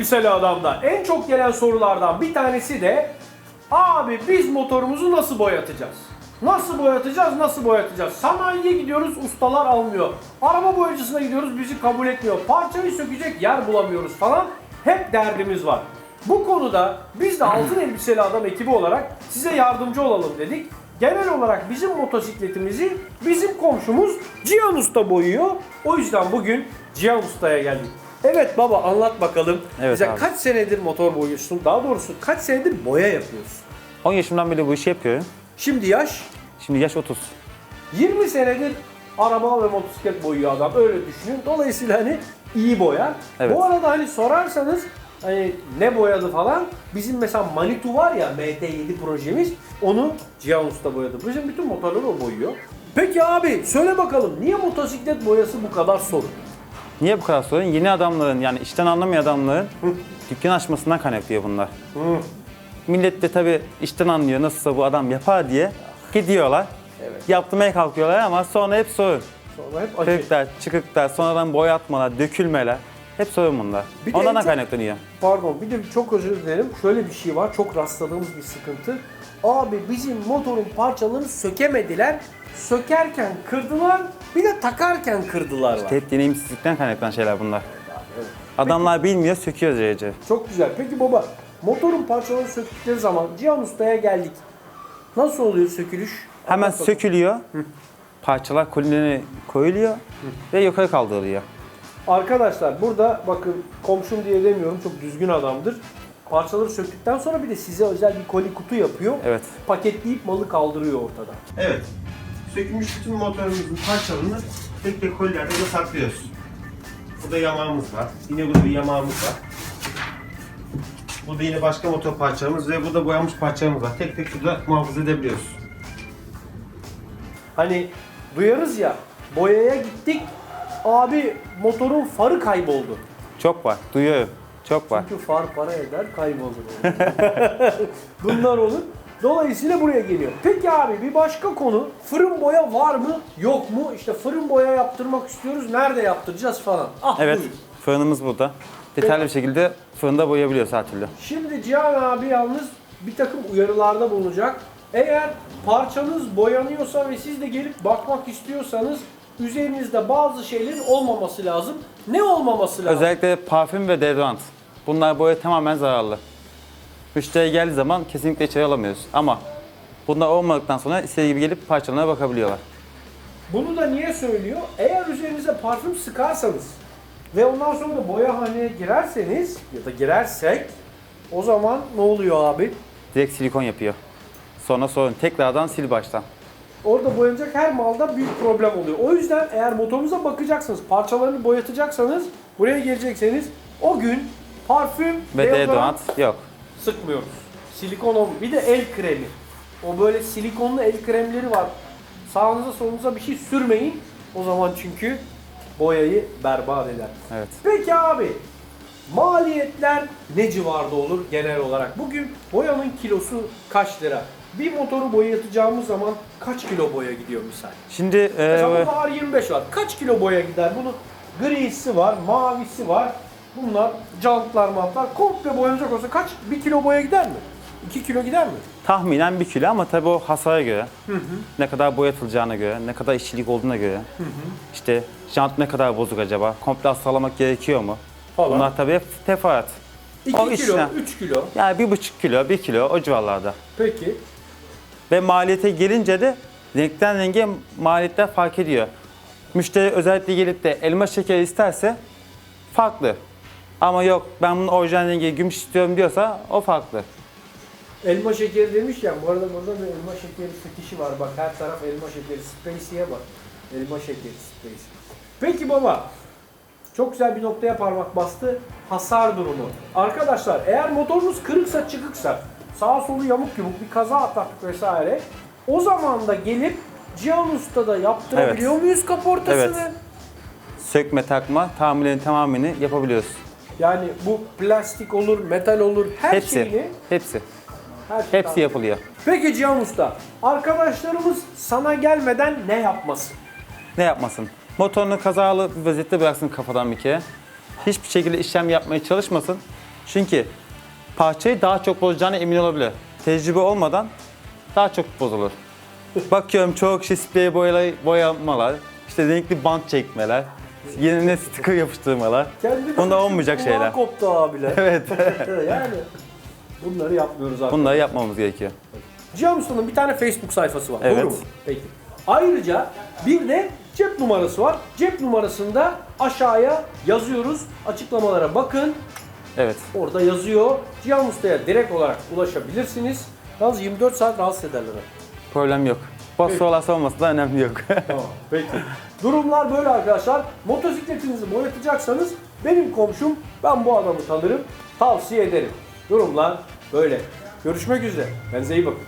elbiseli adamda en çok gelen sorulardan bir tanesi de abi biz motorumuzu nasıl boyatacağız? Nasıl boyatacağız, nasıl boyatacağız? Sanayiye gidiyoruz, ustalar almıyor. Araba boyacısına gidiyoruz, bizi kabul etmiyor. Parçayı sökecek yer bulamıyoruz falan. Hep derdimiz var. Bu konuda biz de Altın Elbiseli Adam ekibi olarak size yardımcı olalım dedik. Genel olarak bizim motosikletimizi bizim komşumuz Cihan Usta boyuyor. O yüzden bugün Cihan Usta'ya geldik. Evet baba anlat bakalım. Evet Bize abi. kaç senedir motor boyuyorsun? Daha doğrusu kaç senedir boya yapıyorsun? 10 yaşımdan beri bu işi yapıyorum. Şimdi yaş Şimdi yaş 30. 20 senedir araba ve motosiklet boyuyor adam öyle düşünün. Dolayısıyla hani iyi boyar. Evet. Bu arada hani sorarsanız hani ne boyadı falan bizim mesela Manitou var ya MT7 projemiz onu Cihan Usta boyadı. Bizim bütün motorları o boyuyor. Peki abi söyle bakalım niye motosiklet boyası bu kadar sorun? Niye bu kadar sorun? Yeni adamların yani işten anlamayan adamların dükkan açmasından kaynaklıyor bunlar. Millet de tabii işten anlıyor nasılsa bu adam yapar diye gidiyorlar. Evet. Yaptırmaya kalkıyorlar ama sonra hep sorun. Sonra hep acı. Kırıklar, çıkıklar, sonradan boyatmalar, dökülmeler. Hep sorun bunlar. Bir de Ondan en da çok- kaynaklanıyor. Pardon bir de çok özür dilerim. Şöyle bir şey var. Çok rastladığımız bir sıkıntı. Abi bizim motorun parçalarını sökemediler. Sökerken kırdılar. Bir de takarken kırdılar var. Hep deneyimsizlikten kaynaklanan şeyler bunlar. Adamlar bilmiyor, söküyor zeyce. Çok güzel. Peki baba motorun parçalarını söktükleri zaman Cihan Usta'ya geldik. Nasıl oluyor sökülüş? Hemen Anlat bakalım. sökülüyor. Parçalar kolilerine koyuluyor ve yukarı kaldırılıyor. Arkadaşlar burada bakın komşum diye demiyorum çok düzgün adamdır. Parçaları söktükten sonra bir de size özel bir koli kutu yapıyor. Evet. Paketleyip malı kaldırıyor ortada. Evet. Sökülmüş bütün motorumuzun parçalarını tek tek kolilerde de saklıyoruz. Burada yamağımız var. Yine burada bir yamağımız var. Burada yine başka motor parçamız ve burada boyanmış parçalarımız var. Tek tek burada muhafaza edebiliyoruz. Hani duyarız ya boyaya gittik abi motorun farı kayboldu. Çok var, duyuyorum. Çok var. Çünkü far para eder kayboldu. Bunlar olur. Dolayısıyla buraya geliyor. Peki abi bir başka konu fırın boya var mı yok mu? İşte fırın boya yaptırmak istiyoruz nerede yaptıracağız falan. Ah Evet, buyur. fırınımız burada. Detaylı bir şekilde fırında boyayabiliyoruz her türlü. Şimdi Cihan abi yalnız bir takım uyarılarda bulunacak. Eğer parçanız boyanıyorsa ve siz de gelip bakmak istiyorsanız üzerinizde bazı şeylerin olmaması lazım. Ne olmaması lazım? Özellikle parfüm ve deodorant. Bunlar boya tamamen zararlı. Müşteri geldiği zaman kesinlikle içeri alamıyoruz. Ama bunlar olmadıktan sonra istediği gibi gelip parçalarına bakabiliyorlar. Bunu da niye söylüyor? Eğer üzerinize parfüm sıkarsanız ve ondan sonra da boyahaneye girerseniz ya da girersek o zaman ne oluyor abi? Direkt silikon yapıyor. Sonra sorun tekrardan sil baştan. Orada boyanacak her malda büyük problem oluyor. O yüzden eğer motorunuza bakacaksınız, parçalarını boyatacaksanız, buraya gelecekseniz o gün parfüm, Ve deodorant deodorant yok. sıkmıyoruz. Silikon. Bir de el kremi. O böyle silikonlu el kremleri var. Sağınıza solunuza bir şey sürmeyin. O zaman çünkü boyayı berbat eder. Evet. Peki abi maliyetler ne civarda olur genel olarak? Bugün boyanın kilosu kaç lira? Bir motoru boyatacağımız zaman kaç kilo boya gidiyor misal? Şimdi e, Mesela burada R25 var. Kaç kilo boya gider? Bunun grisi var, mavisi var. Bunlar jantlar mantlar. Komple boyanacak olsa kaç? 1 kilo boya gider mi? 2 kilo gider mi? tahminen bir kilo ama tabii o hasara göre, ne kadar boyatılacağına göre, ne kadar işçilik olduğuna göre, işte jant ne kadar bozuk acaba, komple hastalamak gerekiyor mu? Falan. Bunlar tabii hep teferruat. 2 O kilo, işlem. 3 kilo. Yani bir buçuk kilo, bir kilo o civarlarda. Peki. Ve maliyete gelince de renkten renge maliyetler fark ediyor. Müşteri özellikle gelip de elma şekeri isterse farklı. Ama yok ben bunun orijinal rengi gümüş istiyorum diyorsa o farklı. Elma şekeri demişken bu arada burada bir elma şekeri fetişi var. Bak her taraf elma şekeri. Spacey'e bak. Elma şekeri Spacey. Peki baba. Çok güzel bir noktaya parmak bastı. Hasar durumu. Arkadaşlar eğer motorunuz kırıksa çıkıksa sağa solu yamuk yumuk bir kaza atlattık vesaire o zaman da gelip Cihan Usta'da yaptırabiliyor muyuz kaportasını? Evet. Sökme takma tamirlerin tamamını yapabiliyoruz. Yani bu plastik olur, metal olur her hepsi. şeyini Hepsi. her şeyi Hepsi yapılıyor. Peki Cihan Usta, arkadaşlarımız sana gelmeden ne yapmasın? Ne yapmasın? Motorunu kazalı bir vaziyette bıraksın kafadan bir kere. Hiçbir şekilde işlem yapmaya çalışmasın. Çünkü parçayı daha çok bozacağına emin olabilir. Tecrübe olmadan daha çok bozulur. Bakıyorum çoğu kişi sprey boyalı, boyamalar, işte renkli bant çekmeler, yerine sticker yapıştırmalar. Kendi Bunda olmayacak şeyler. koptu abiler. Evet. yani bunları yapmıyoruz artık. Bunları yapmamız gerekiyor. Cihan Usta'nın bir tane Facebook sayfası var. Evet. Doğru mu? Peki. Ayrıca bir de cep numarası var. Cep numarasında aşağıya yazıyoruz. Açıklamalara bakın. Evet. Orada yazıyor. Cihan Usta'ya direkt olarak ulaşabilirsiniz. Yalnız 24 saat rahatsız ederler. Problem yok. Boş sorularsa olması da önemli yok. Tamam. Peki. Durumlar böyle arkadaşlar. Motosikletinizi boyatacaksanız benim komşum ben bu adamı tanırım. Tavsiye ederim. Durumlar böyle. Görüşmek üzere. Kendinize iyi bakın.